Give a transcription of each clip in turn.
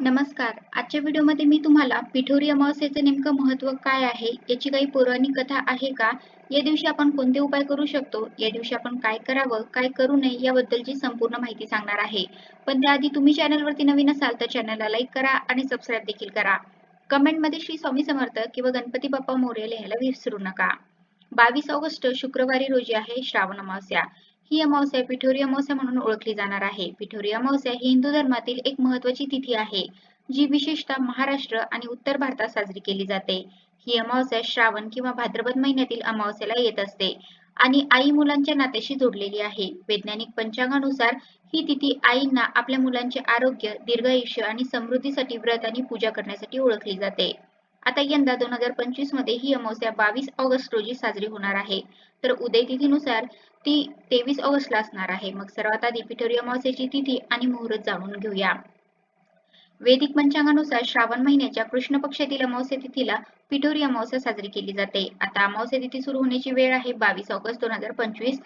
नमस्कार. आजच्या व्हिडिओमध्ये मी तुम्हाला पिठोरी अमावस्येचं नेमकं महत्त्व काय आहे याची काही पौराणिक कथा आहे का? या दिवशी आपण कोणते उपाय करू शकतो? या दिवशी आपण काय करावं काय करू नये याबद्दलची संपूर्ण माहिती सांगणार आहे. पण त्याआधी तुम्ही चॅनलवरती नवीन असाल तर चॅनलला लाईक करा आणि सबस्क्राईब देखील करा. कमेंटमध्ये श्री स्वामी समर्थ किंवा गणपती बाप्पा मोरे लिहायला विसरू नका. बावीस ऑगस्ट शुक्रवारी रोजी आहे श्रावण अमावस्या. ही अमावस्या पिठोरी अमावस्या म्हणून ओळखली जाणार आहे. पिठोरी अमावस्या ही हिंदू धर्मातील एक महत्वाची तिथी आहे जी विशेषतः महाराष्ट्र आणि उत्तर भारतात साजरी केली जाते. ही अमावस्या श्रावण किंवा भाद्रपद महिन्यातील अमावस्याला येत असते आणि आई मुलांच्या नात्याशी जोडलेली आहे. वैज्ञानिक पंचांगानुसार ही तिथी आईंना आपल्या मुलांचे आरोग्य दीर्घायुष्य आणि समृद्धीसाठी व्रत आणि पूजा करण्यासाठी ओळखली जाते. आता यंदा दोन हजार पंचवीसमध्ये ही अमावस्या बावीस ऑगस्ट रोजी साजरी होणार आहे. तर उदय तिथीनुसार ती तेवीस ऑगस्टला असणार आहे. मग सर्वात आधी पिठोरी अमावस्याची तिथी आणि मुहूर्त जाणून घेऊया. वैदिक पंचांगानुसार श्रावण महिन्याच्या कृष्ण पक्षातील अमावस्या तिथीला पिठोरी अमावस्या साजरी केली जाते. आता अमावस्या तिथी सुरू होण्याची वेळ आहे बावीस ऑगस्ट दोन हजार पंचवीस.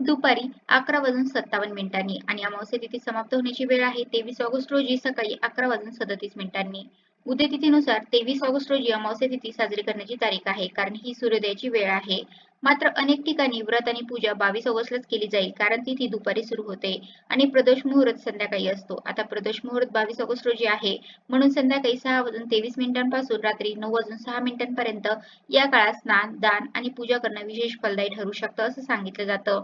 दुपारी अकरा वाजून सत्तावन्न मिनिटांनी आणि अमावस्या तिथी समाप्त होण्याची वेळ आहे तेवीस ऑगस्ट रोजी सकाळी अकरा वाजून सदतीस मिनिटांनी. उद्या तिथीनुसार तेवीस ऑगस्ट रोजी अमावस्या तिथी साजरी करण्याची तारीख आहे. कारण ही सूर्योदयाची वेळ आहे. मात्र अनेक ठिकाणी व्रत आणि पूजा बावीस ऑगस्टलाच केली जाईल. कारण तिथी दुपारी सुरू होते आणि प्रदोष मुहूर्त संध्याकाळी असतो. आता प्रदोष मुहूर्त बावीस ऑगस्ट रोजी आहे. म्हणून संध्याकाळी सहा वाजून तेवीस मिनिटांपासून रात्री नऊ वाजून सहा मिनिटांपर्यंत या काळात स्नान दान आणि पूजा करणं विशेष फलदायी ठरू शकतं असं सांगितलं जातं.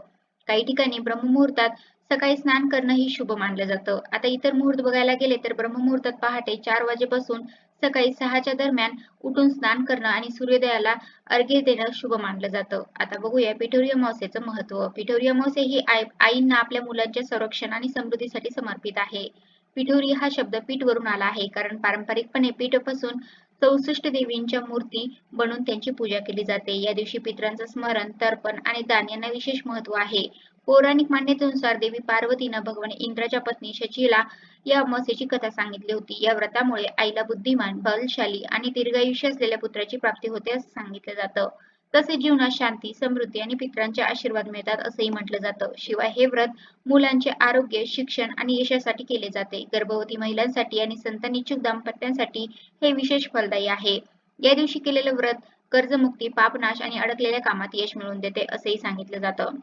काही ठिकाणी ब्रह्ममुहूर्तात सकाळी स्नान करणं ही शुभ मानलं जातं. आता इतर मुहूर्त बघायला गेले तर ब्रह्ममुहूर्तात पहाटे चार वाजेपासून सकाळी सहाच्या दरम्यान उठून स्नान करणं आणि सूर्योदयाला अर्घ्य देणं शुभ मानलं जातं. आता बघूया पिठोरी अमावस्येचं महत्त्व पिठोरी अमावस्या ही आई आईंना आपल्या मुलांच्या संरक्षण आणि समृद्धीसाठी समर्पित आहे. पिठोरी हा शब्द पीठ वरून आला आहे कारण पारंपरिकपणे पीठपासून चौसष्ट देवींच्या मूर्ती बनवून त्यांची पूजा केली जाते. या दिवशी पितरांचं स्मरण तर्पण आणि दान यांना विशेष महत्त्व आहे. पौराणिक मान्यतेनुसार देवी पार्वतीनं भगवान इंद्राच्या पत्नी शचीला या अमावस्येची कथा सांगितली होती. या व्रतामुळे आईला बुद्धिमान बलशाली आणि दीर्घायुष्य असलेल्या पुत्राची प्राप्ती होते असं सांगितलं जातं. तसेच जीवनात शांती समृद्धी आणि पित्रांचे आशीर्वाद मिळतात असंही म्हटलं जातं. शिवाय हे व्रत मुलांचे आरोग्य शिक्षण आणि यशासाठी केले जाते. गर्भवती महिलांसाठी आणि संतानिच्छुक दाम्पत्यांसाठी हे विशेष फलदायी आहे. या दिवशी केलेलं व्रत कर्जमुक्ती पापनाश आणि अडकलेल्या कामात यश मिळवून देते असंही सांगितलं जातं.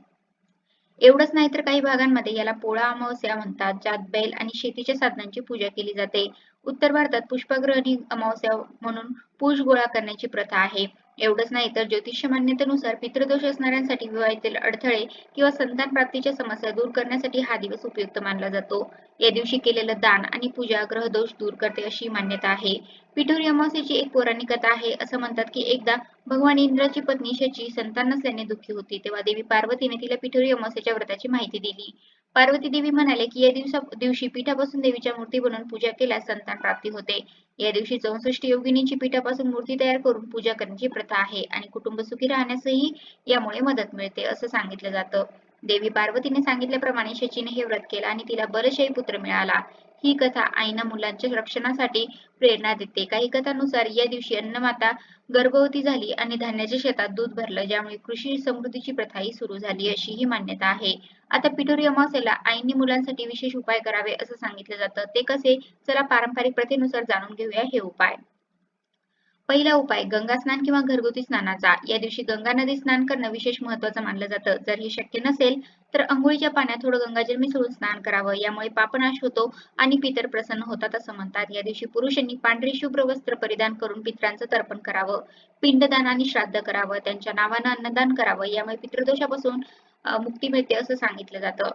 एवढंच नाही तर काही भागांमध्ये याला पोळा अमावस्या म्हणतात ज्यात बैल आणि शेतीच्या साधनांची पूजा केली जाते. उत्तर भारतात पुष्पग्रहणी अमावस्या म्हणून पुष गोळा करण्याची प्रथा आहे. एवढंच नाही तर ज्योतिष मान्यतेनुसार पितृदोष असणाऱ्यांसाठी विवाहातील अडथळे किंवा संतान प्राप्तीच्या समस्या दूर करण्यासाठी हा दिवस उपयुक्त मानला जातो. या दिवशी केलेलं दान आणि पूजा ग्रहदोष दूर करते अशी मान्यता आहे. पिठोरी अमावस्येची एक पौराणिक कथा आहे. असं म्हणतात की एकदा भगवान इंद्राची पत्नी शची संतान नसल्याने दुःखी होती. तेव्हा देवी पार्वतीने तिला पिठोरी अमावस्येच्या व्रताची माहिती दिली. पार्वती देवी म्हणाले की या दिवसा दिवशी पीठापासून देवीच्या मूर्ती बनवून पूजा केल्यास संतान प्राप्ती होते. या दिवशी चौसष्ट योगिनीची पीठापासून मूर्ती तयार करून पूजा करण्याची प्रथा आहे आणि कुटुंब सुखी राहण्यासही यामुळे मदत मिळते असं सांगितलं जातं. देवी पार्वतीने सांगितल्याप्रमाणे शचीने हे व्रत केलं आणि तिला बलशाही पुत्र मिळाला. ही कथा आईना मुलांच्या रक्षणासाठी प्रेरणा देते. काही कथानुसार या दिवशी अन्नमाता गर्भवती झाली आणि धान्याच्या शेतात दूध भरलं ज्यामुळे कृषी समृद्धीची प्रथाही सुरू झाली अशी ही मान्यता आहे. आता पिठोरी अमावस्येला आईंनी मुलांसाठी विशेष उपाय करावे असं सांगितलं जातं. ते कसे? चला पारंपरिक प्रथेनुसार जाणून घेऊया हे उपाय. पहिला उपाय गंगा स्नान किंवा घरगुती स्नानाचा. या दिवशी गंगा नदी स्नान करणं विशेष महत्वाचं मानलं जातं. जर हे शक्य नसेल तर अंघोळीच्या पाण्यात थोडं गंगाजल मिसळून स्नान करावं. यामुळे पापनाश होतो आणि पितर प्रसन्न होतात असं म्हणतात. या दिवशी पुरुषांनी पांढरे शुभ्र वस्त्र परिधान करून पितरांचं तर्पण करावं. पिंडदान आणि श्राद्ध करावं. त्यांच्या नावानं अन्नदान करावं. यामुळे पितृदोषापासून मुक्ती मिळते असं सांगितलं जातं.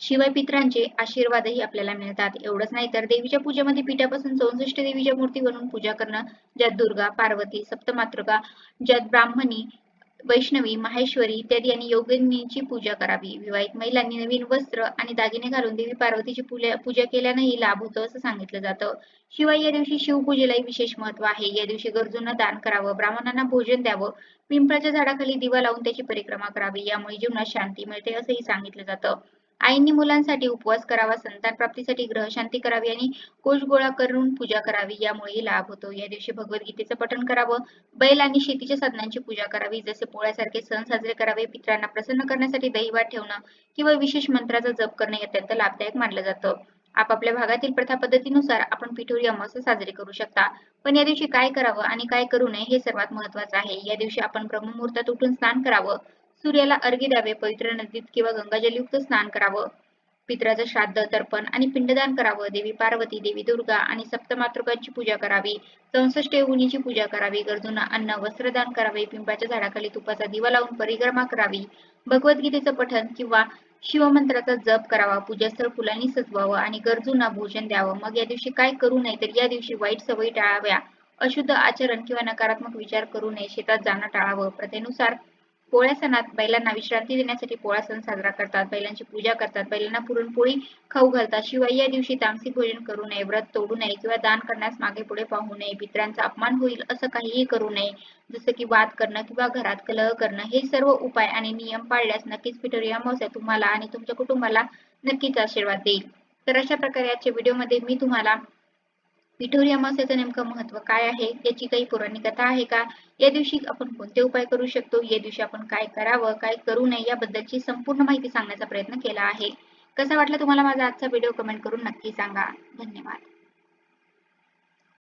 शिवाय पित्रांचे आशीर्वादही आपल्याला मिळतात. एवढंच नाही तर देवीच्या पूजेमध्ये पीठापासून चौसष्ट देवीच्या मूर्ती बनवून पूजा करणं ज्यात दुर्गा पार्वती सप्तमातृका ज्यात ब्राह्मणी वैष्णवी माहेश्वरी इत्यादी आणि योगिनीची पूजा करावी. विवाहित महिलांनी नवीन वस्त्र आणि दागिने घालून देवी पार्वतीची पूजा केल्यानेही लाभ होतो असं सांगितलं जातं. शिवाय या दिवशी शिवपूजेलाही विशेष महत्त्व आहे. या दिवशी गरजूंना दान करावं ब्राह्मणांना भोजन द्यावं पिंपळाच्या झाडाखाली दिवा लावून त्याची परिक्रमा करावी. यामुळे जीवनात शांती मिळते असंही सांगितलं जातं. आईंनी मुलांसाठी उपवास करावा संतान प्राप्तीसाठी ग्रह शांती करावी आणि कोश गोळा करून पूजा करावी यामुळे लाभ होतो. या दिवशी भगवद्गीतेचं पठण करावं. बैल आणि शेतीच्या साधनांची पूजा करावी. जसे पोळ्यासारखे सण साजरे करावे. पित्रांना प्रसन्न करण्यासाठी दहीवाट ठेवणं किंवा विशेष मंत्राचा जप करणे अत्यंत लाभदायक मानलं जातं. आपापल्या भागातील प्रथा पद्धतीनुसार आपण पिठोरी अमावस्या साजरी करू शकता. पण या दिवशी काय करावं आणि काय करू नये हे सर्वात महत्वाचं आहे. या दिवशी आपण ब्रह्ममुहूर्तात उठून स्नान करावं. सूर्याला अर्घ्य द्यावे पवित्र नदीत किंवा गंगाजलयुक्त स्नान करावं. पित्राचं श्राद्ध तर्पण आणि पिंडदान करावं. देवी पार्वती देवी दुर्गा आणि सप्तमातृकांची पूजा करावी. चौसष्ट योगिनीची पूजा करावी. गरजूंना अन्न वस्त्रदान करावे. पिंपाच्या झाडाखाली तुपाचा दिवा लावून परिक्रमा करावी. भगवद्गीतेचं पठण किंवा शिवमंत्राचा जप करावा. पूजास्थळ फुलांनी सजवावं आणि गरजूंना भोजन द्यावं. मग या दिवशी काय करू नये तर या दिवशी वाईट सवयी टाळाव्या. अशुद्ध आचरण किंवा नकारात्मक विचार करू नये. शेतात जाणं टाळावं. प्रथेनुसार पोळ्या सणात बैलांना विश्रांती देण्यासाठी पोळा सण साजरा करतात. बैलांची पूजा करतात. बैलांना पुरणपोळी खाऊ घालतात. शिवाय या दिवशी तामसिक भोजन करू नये व्रत तोडू नये किंवा दान करण्यास मागे पुढे पाहू नये. पित्रांचा अपमान होईल असं काहीही करू नये. जसं की वाद करणं किंवा घरात कलह करणं हे सर्व उपाय आणि नियम पाळल्यास नक्कीच पिठोरी अमावस्या तुम्हाला आणि तुमच्या कुटुंबाला नक्कीच आशीर्वाद देईल. तर अशा प्रकारे आजच्या व्हिडिओमध्ये मी तुम्हाला पिठोरी अमावस्याचं नेमकं महत्त्व काय आहे? याची काही पौराणिक कथा आहे का? या दिवशी आपण कोणते उपाय करू शकतो? या दिवशी आपण काय करावं? काय करू नये? याबद्दलची संपूर्ण माहिती सांगण्याचा प्रयत्न केला आहे. कसा वाटला तुम्हाला माझा आजचा व्हिडिओ कमेंट करून नक्की सांगा. धन्यवाद.